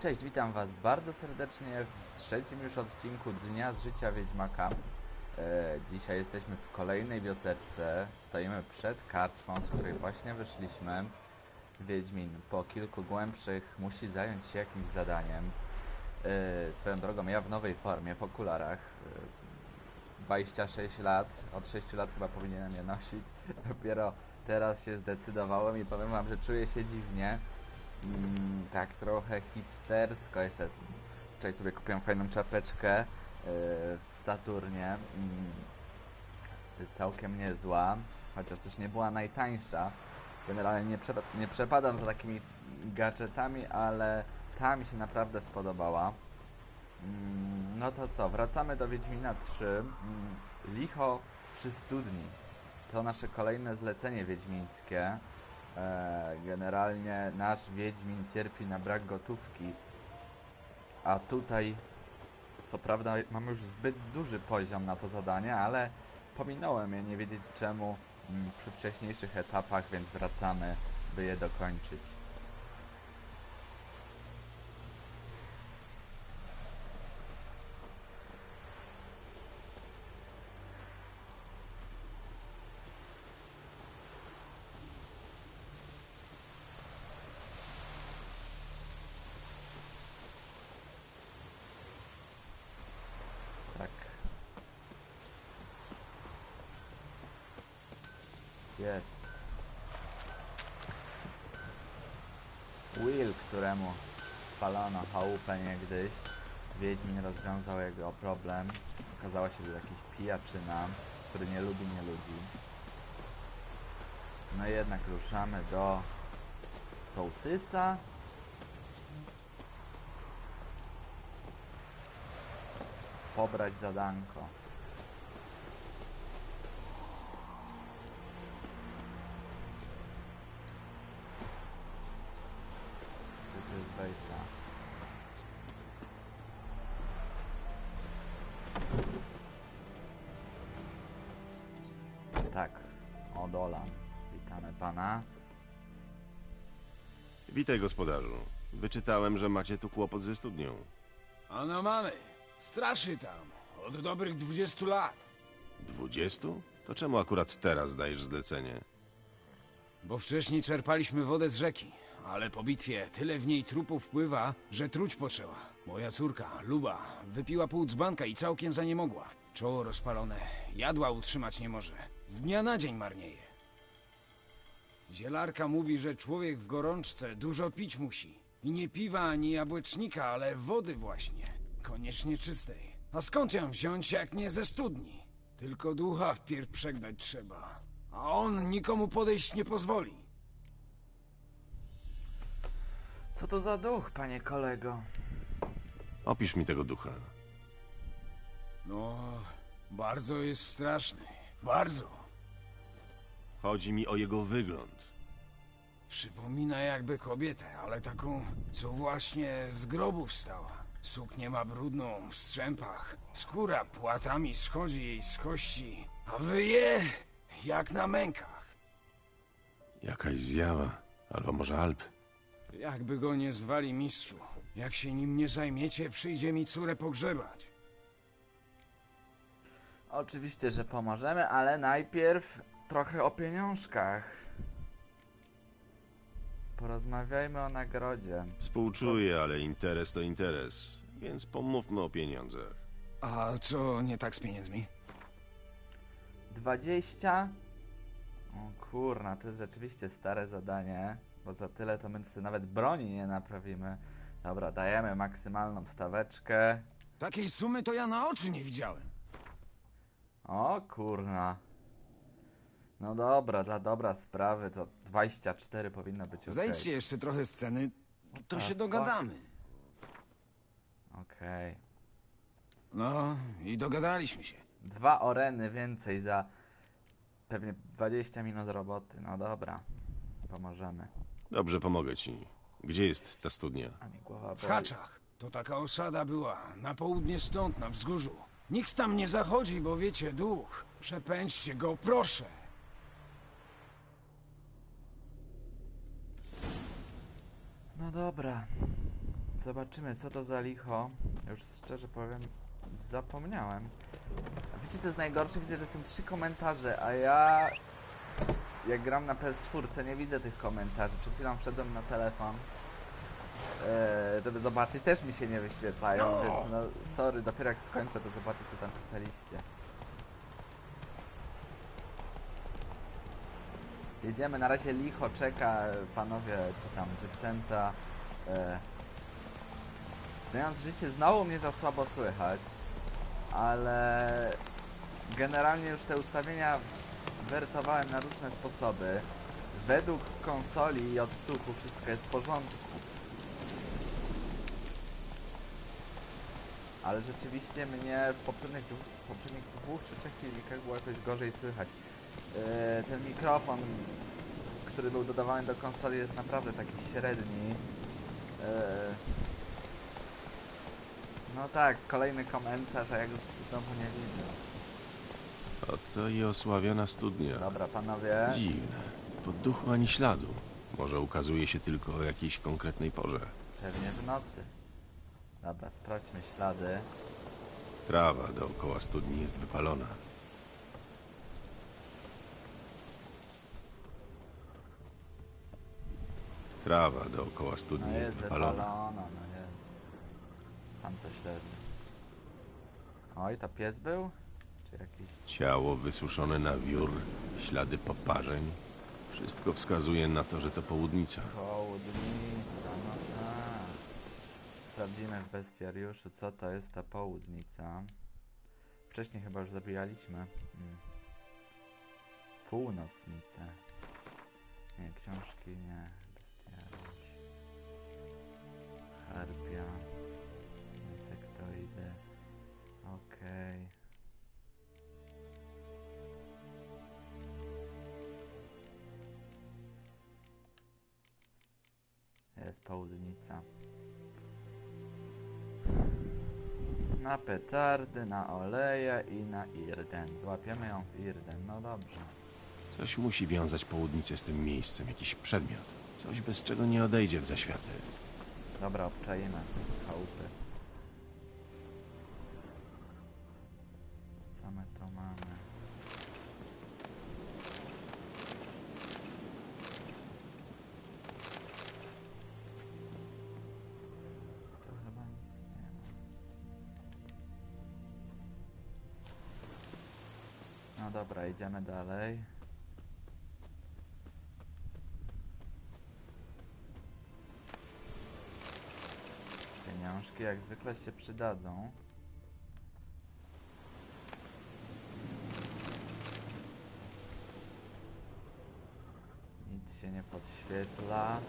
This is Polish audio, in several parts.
Cześć, witam was bardzo serdecznie w trzecim już odcinku Dnia z Życia Wiedźmaka. E, dzisiaj jesteśmy w kolejnej wioseczce. Stoimy przed karczmą, z której właśnie wyszliśmy. Wiedźmin po kilku głębszych musi zająć się jakimś zadaniem. E, swoją drogą, ja w nowej formie, w okularach. E, 26 lat, od 6 lat chyba powinienem je nosić. Dopiero teraz się zdecydowałem i powiem wam, że czuję się dziwnie. Mm, tak trochę hipstersko. Jeszcze wczoraj sobie kupiłem fajną czapeczkę yy, w Saturnie. Mm, całkiem niezła, chociaż też nie była najtańsza. Generalnie nie, przepa- nie przepadam za takimi gadżetami, ale ta mi się naprawdę spodobała. Mm, No to co, wracamy do Wiedźmina 3. Mm, Licho przy studni. To nasze kolejne zlecenie wiedźmińskie. E, Generalnie nasz Wiedźmin cierpi na brak gotówki. A tutaj, co prawda, mam już zbyt duży poziom na to zadanie, ale pominąłem je, nie wiedzieć czemu mm, przy wcześniejszych etapach, więc wracamy, by je dokończyć. Tak. Jest. Will, któremu spalono chałupę niegdyś, Wiedźmin rozwiązał jego problem. Okazało się, że jakiś pijaczyna, który nie lubi nie ludzi. No i jednak ruszamy do Sołtysa. Pobrać zadanko. Witaj, gospodarzu. Wyczytałem, że macie tu kłopot ze studnią. A no mamy. Straszy tam. Od dobrych 20 lat. Dwudziestu? To czemu akurat teraz dajesz zlecenie? Bo wcześniej czerpaliśmy wodę z rzeki. Ale po bitwie tyle w niej trupów wpływa, że truć poczęła. Moja córka, Luba, wypiła pół dzbanka i całkiem za nie mogła. Czoło rozpalone. Jadła utrzymać nie może. Z dnia na dzień marnieje. Zielarka mówi, że człowiek w gorączce dużo pić musi. I nie piwa ani jabłecznika, ale wody właśnie. Koniecznie czystej. A skąd ją wziąć, jak nie ze studni? Tylko ducha wpierw przegnać trzeba. A on nikomu podejść nie pozwoli. Co to za duch, panie kolego? Opisz mi tego ducha. No, bardzo jest straszny. Bardzo. Chodzi mi o jego wygląd. Przypomina jakby kobietę, ale taką, co właśnie z grobu wstała. Suknię ma brudną, w strzępach. Skóra płatami schodzi jej z kości, a wyje jak na mękach. Jakaś zjawa, albo może Alp. Jakby go nie zwali mistrzu. Jak się nim nie zajmiecie, przyjdzie mi córę pogrzebać. Oczywiście, że pomożemy, ale najpierw trochę o pieniążkach. Porozmawiajmy o nagrodzie. Współczuję, ale interes to interes. Więc pomówmy o pieniądzach. A co nie tak z pieniędzmi? 20? O kurna, to jest rzeczywiście stare zadanie, bo za tyle to my sobie nawet broni nie naprawimy. Dobra, dajemy maksymalną staweczkę. Takiej sumy to ja na oczy nie widziałem. O kurna. No dobra, dla dobra sprawy to 24 powinno być ok. Zejdźcie jeszcze trochę z ceny, to the się fuck? dogadamy. Okej. No i dogadaliśmy się. Dwa oreny więcej za pewnie 20 minut roboty. No dobra, pomożemy. Dobrze, pomogę ci. Gdzie jest ta studnia? A mi głowa W boli. Haczach. To taka osada była, na południe stąd, na wzgórzu. Nikt tam nie zachodzi, bo wiecie, duch. Przepędźcie go, proszę. No dobra. Zobaczymy, co to za licho. Już szczerze powiem, zapomniałem. A wiecie, co jest najgorsze? Widzę, że są trzy komentarze, a ja... Jak gram na PS4, nie widzę tych komentarzy. Przed chwilą wszedłem na telefon, e, żeby zobaczyć. Też mi się nie wyświetlają, więc no sorry, dopiero jak skończę, to zobaczę, co tam pisaliście. Jedziemy, na razie licho czeka, panowie, czy tam dziewczęta. E, Znając życie, znowu mnie za słabo słychać, ale generalnie już te ustawienia wertowałem na różne sposoby. Według konsoli i odsłuchu wszystko jest w porządku. Ale rzeczywiście mnie w poprzednich, poprzednich dwóch czy trzech filmikach było jakoś gorzej słychać. Yy, ten mikrofon, który był dodawany do konsoli jest naprawdę taki średni. Yy, no tak, kolejny komentarz, a ja go znowu nie widzę. Oto i osławiona studnia. Dobra, panowie. Dziwne. Po duchu ani śladu. Może ukazuje się tylko o jakiejś konkretnej porze. Pewnie w nocy. Dobra, sprawdźmy ślady. Trawa dookoła studni jest wypalona. Trawa dookoła No studni jest jest wypalona. wypalona, no jest. Tam coś leży. Oj, to pies był? Czy jakiś... Ciało wysuszone na wiór, ślady poparzeń. Wszystko wskazuje na to, że to południca. Południca, no tak. Sprawdzimy w bestiariuszu, co to jest ta południca. Wcześniej chyba już zabijaliśmy. Mm. Północnicę. Nie, książki nie. Harpia. Insektoidy. Okej. Jest południca. Na petardy, na oleje i na Irden. Złapiemy ją w Irden, no dobrze. Coś musi wiązać południcę z tym miejscem, jakiś przedmiot. Coś, bez czego nie odejdzie w zaświaty. Dobra, obczajmy chałupy. Co my tu mamy? Tu chyba nic nie ma. No dobra, idziemy dalej. Pieniążki jak zwykle się przydadzą. Nic się nie podświetla.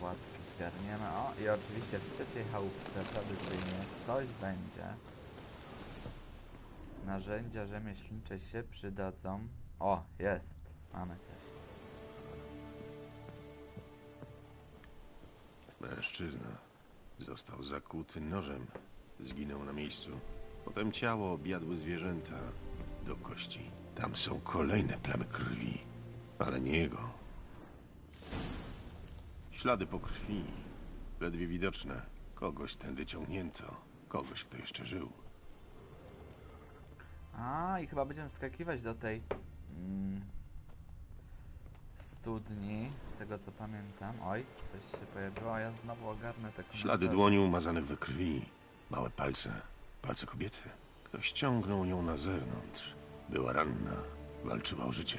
Płatki zgarniemy. O, i oczywiście w trzeciej chałupce tradycyjnie coś będzie. Narzędzia rzemieślnicze się przydadzą. O, jest. Mamy coś. Mężczyzna został zakuty nożem. Zginął na miejscu. Potem ciało objadły zwierzęta do kości. Tam są kolejne plamy krwi, ale nie jego. Ślady po krwi, ledwie widoczne. Kogoś tędy ciągnięto, kogoś, kto jeszcze żył. A, i chyba będziemy wskakiwać do tej mm, studni, z tego co pamiętam. Oj, coś się pojawiło, a ja znowu ogarnę te Ślady komentarze. dłoni umazanych we krwi, małe palce, palce kobiety. Ktoś ciągnął ją na zewnątrz. Była ranna, walczyła o życie.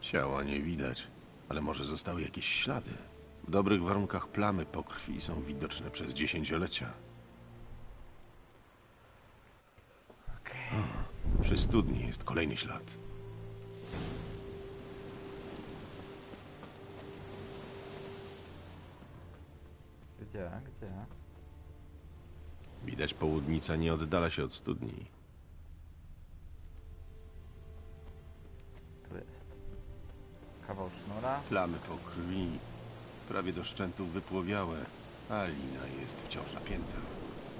Ciała nie widać, ale może zostały jakieś ślady. W dobrych warunkach plamy po krwi są widoczne przez dziesięciolecia. Okej. Przy studni jest kolejny ślad. Gdzie, gdzie? Widać południca nie oddala się od studni. Tu jest. Kawał sznura. Plamy po krwi, prawie do szczętów wypłowiałe, a lina jest wciąż napięta.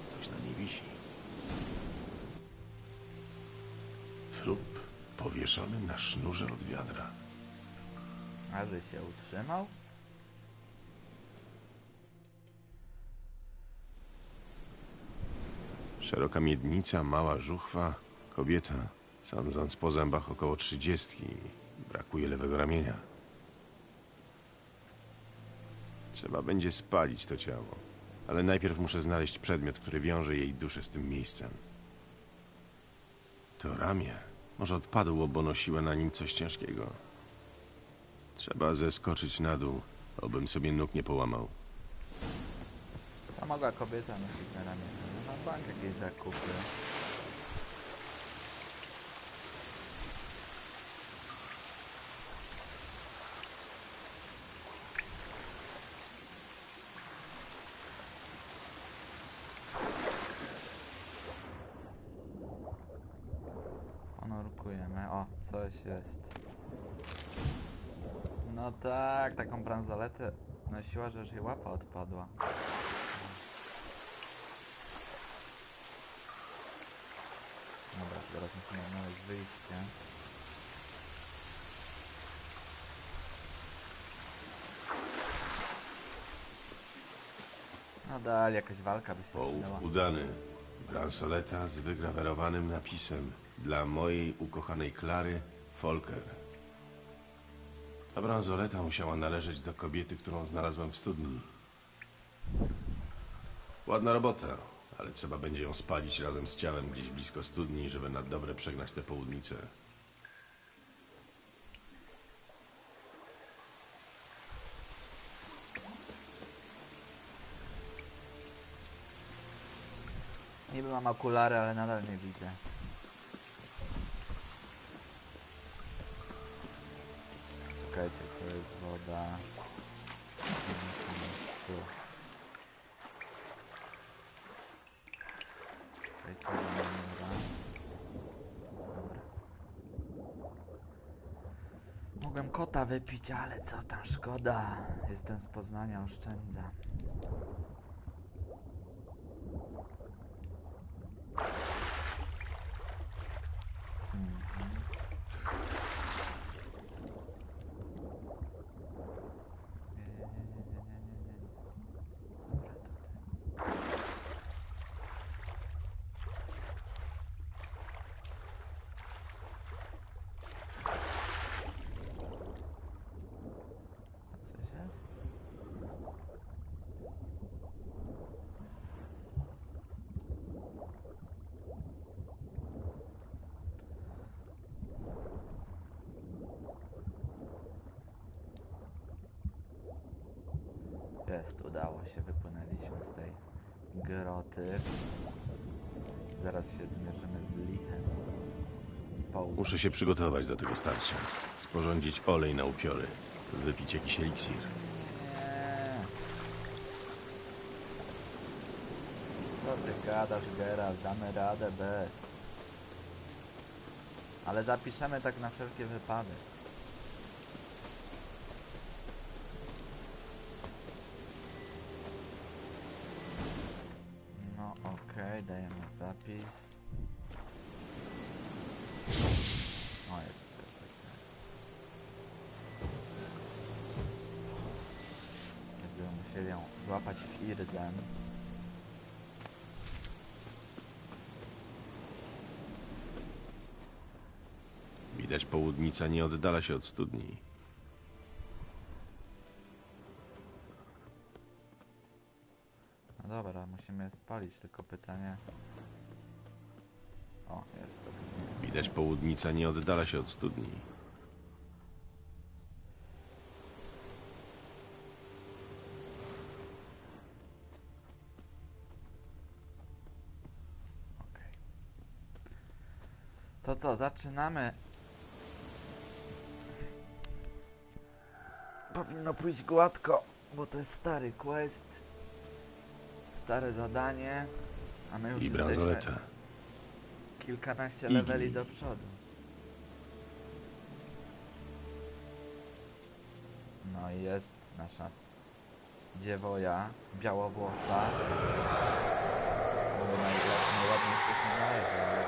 Coś na niej wisi. Trup powieszony na sznurze od wiadra. A że się utrzymał? Szeroka miednica, mała żuchwa, kobieta, sądząc po zębach około trzydziestki. Brakuje lewego ramienia. Trzeba będzie spalić to ciało, ale najpierw muszę znaleźć przedmiot, który wiąże jej duszę z tym miejscem. To ramię. Może odpadło, bo nosiła na nim coś ciężkiego. Trzeba zeskoczyć na dół, obym sobie nóg nie połamał. Co mogła kobieta nosić na ramię? Bank jakieś zakupy. O, coś jest. No tak, taką bransoletę nosiła, że aż jej łapa odpadła. Dobra, teraz musimy znaleźć wyjście. No dalej, jakaś walka by się Połów przydała. udany. Bransoleta z wygrawerowanym napisem dla mojej ukochanej Klary Folker. Ta bransoleta musiała należeć do kobiety, którą znalazłem w studni. Ładna robota, ale trzeba będzie ją spalić razem z ciałem gdzieś blisko studni, żeby na dobre przegnać tę południcę. Niby mam okulary, ale nadal nie widzę. Czekajcie, to jest woda. Tu. Czekajcie, dobra. Mogłem kota wypić, ale co tam, szkoda. Jestem z Poznania, oszczędza. Jest, udało się, wypłynęliśmy z tej groty. Zaraz się zmierzymy z lichem. Z południa. Muszę się przygotować do tego starcia. Sporządzić olej na upiory. Wypić jakiś eliksir. Nie. Co ty gadasz, Geralt? Damy radę bez. Ale zapiszemy tak na wszelki wypadek. Złapać w Irden. Widać, południca nie oddala się od studni. No dobra, musimy spalić, tylko pytanie... O, jest to. Widać, południca nie oddala się od studni. To co, zaczynamy. Powinno pójść gładko, bo to jest stary quest. Stare zadanie. A my już I jesteśmy bransoleta. kilkanaście Igni. leveli do przodu. No i jest nasza dziewoja, białowłosa. No najla- najładniejszych nie należy, ale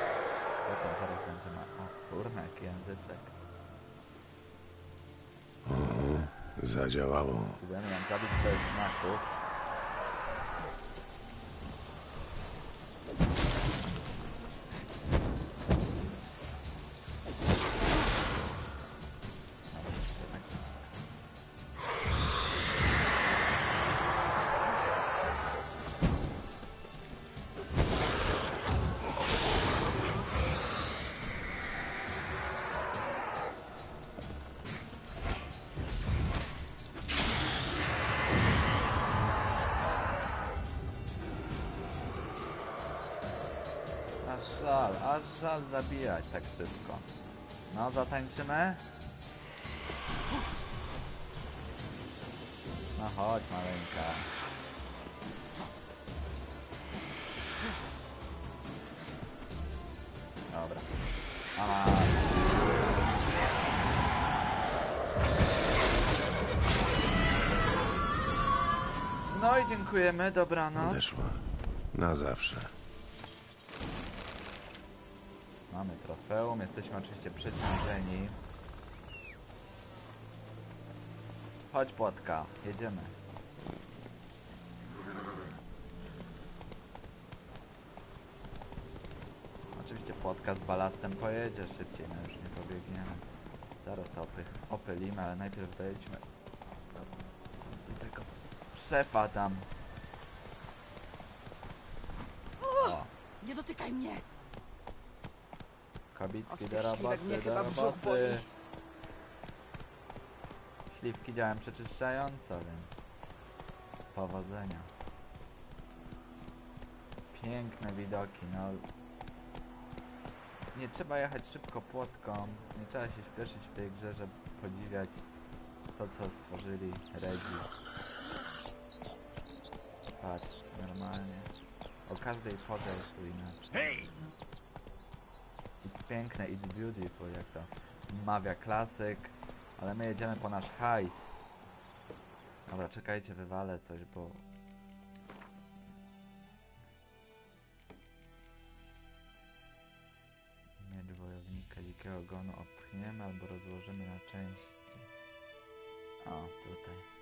co tam zaraz będzie ma... O kurna, jaki języczek. Zadziałało. Spróbujemy zabić bez znaków. Żal, zabijać tak szybko. No, zatańczymy? No chodź, maleńka. Dobra. A, no i dziękujemy, dobranoc. Odeszła. Na zawsze. Mamy trofeum, jesteśmy oczywiście przeciążeni. Chodź płotka, jedziemy. Oczywiście płotka z balastem pojedzie szybciej, no już nie pobiegniemy. Zaraz to opy, opylimy, ale najpierw dojedźmy do, tego szefa tam. O, Nie dotykaj mnie! Kobitki Och, do roboty, mnie do chyba brzuch roboty. boli. Śliwki działają przeczyszczająco, więc powodzenia. Piękne widoki, no. Nie trzeba jechać szybko płotką, nie trzeba się śpieszyć w tej grze, żeby podziwiać to, co stworzyli Redzi. Patrzcie, normalnie. O każdej porze jest tu inaczej. Hej! Piękne, it's beautiful, jak to mawia klasyk. Ale my jedziemy po nasz hajs. Dobra, czekajcie, wywalę coś, bo... Miecz wojownika dzikiego gonu opchniemy albo rozłożymy na części. O, tutaj.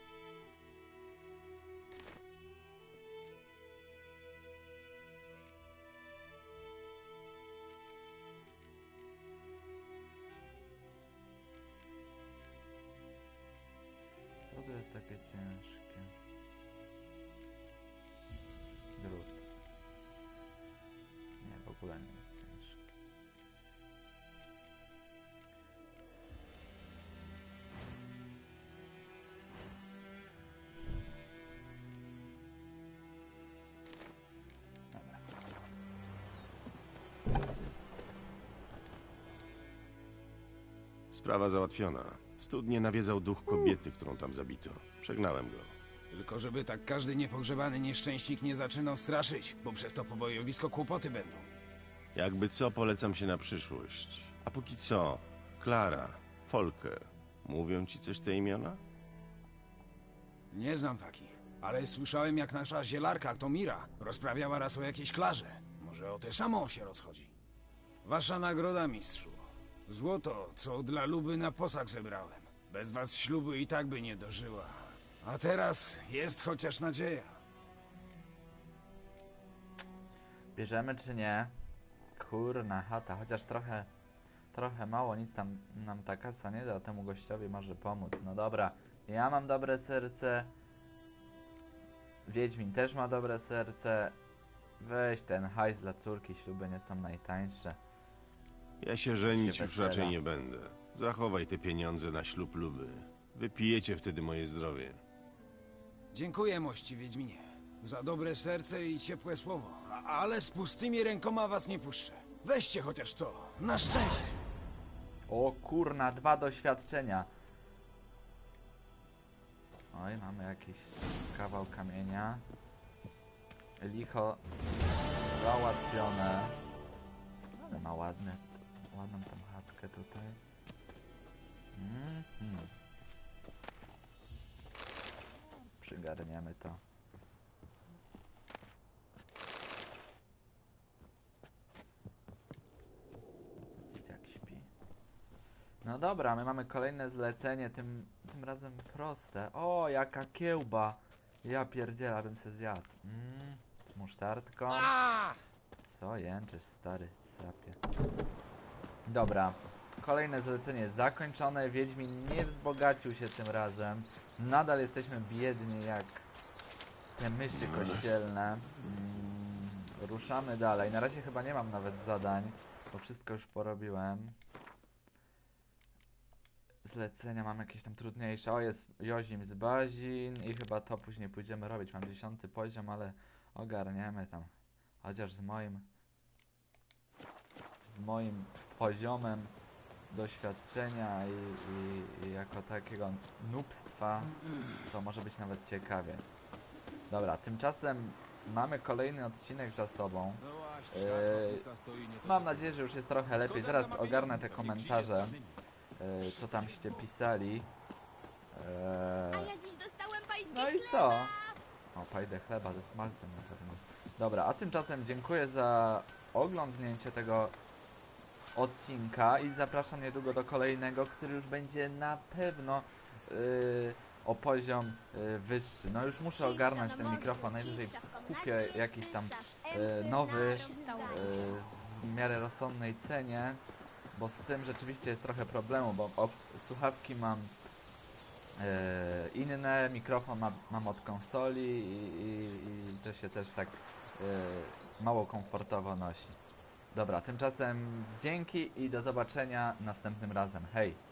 Co to jest takie ciężkie? Drut. Nie, w ogóle nie jest ciężki. Dobra. Sprawa załatwiona. Studnie nawiedzał duch kobiety, którą tam zabito. Przegnałem go. Tylko żeby tak każdy niepogrzebany nieszczęśnik nie zaczynał straszyć, bo przez to pobojowisko kłopoty będą. Jakby co, polecam się na przyszłość. A póki co, Klara, Folker. Mówią ci coś te imiona? Nie znam takich, ale słyszałem jak nasza zielarka Tomira rozprawiała raz o jakiejś klarze. Może o tę samą się rozchodzi. Wasza nagroda, mistrzu. Złoto, co dla Luby na posag zebrałem. Bez was ślubu i tak by nie dożyła. A teraz jest chociaż nadzieja. Bierzemy czy nie? Kurna chata, chociaż trochę, trochę mało, nic tam nam ta kasa nie da, temu gościowi może pomóc. No dobra, ja mam dobre serce. Wiedźmin też ma dobre serce. Weź ten hajs dla córki, śluby nie są najtańsze. Ja się żenić Się już wesela. raczej nie będę. Zachowaj te pieniądze na ślub Luby. Wypijecie wtedy moje zdrowie. Dziękuję, mości Wiedźminie, za dobre serce i ciepłe słowo. A, ale z pustymi rękoma was nie puszczę. Weźcie chociaż to, na szczęście. O kurna, dwa doświadczenia. Oj, mamy jakiś kawał kamienia. Licho załatwione. Ale ma ładne, ładną tą chatkę tutaj. Mhm. Przygarniemy to. Dzieciak śpi. No dobra, my mamy kolejne zlecenie, tym, tym razem proste. O, jaka kiełba! Ja pierdziela, bym se zjadł. Mm, z musztardką. Co jęczysz, stary sapie. Dobra, kolejne zlecenie zakończone. Wiedźmin nie wzbogacił się tym razem. Nadal jesteśmy biedni jak te myszy kościelne. Mm, ruszamy dalej. Na razie chyba nie mam nawet zadań, bo wszystko już porobiłem. Zlecenia mam jakieś tam trudniejsze. O, jest Jozim z Bazin i chyba to później pójdziemy robić. Mam dziesiąty poziom, ale ogarniemy tam. Chociaż z moim z moim poziomem doświadczenia i, i, i jako takiego nubstwa to może być nawet ciekawie. Dobra, tymczasem mamy kolejny odcinek za sobą. No Eee, to Mam nadzieję, że już jest trochę lepiej. Zaraz ogarnę te komentarze, e, co tamście pisali. Pajkę No i co? O, pajdę chleba ze smalcem na pewno. Dobra, a tymczasem dziękuję za oglądnięcie tego odcinka i zapraszam niedługo do kolejnego, który już będzie na pewno yy, o poziom yy, wyższy. No już muszę ogarnąć ten mikrofon, najwyżej kupię jakiś tam yy, nowy yy, w miarę rozsądnej cenie, bo z tym rzeczywiście jest trochę problemu, bo o, słuchawki mam e, inne, mikrofon ma, mam od konsoli i, i, i to się też tak e, mało komfortowo nosi. Dobra, tymczasem dzięki i do zobaczenia następnym razem. Hej!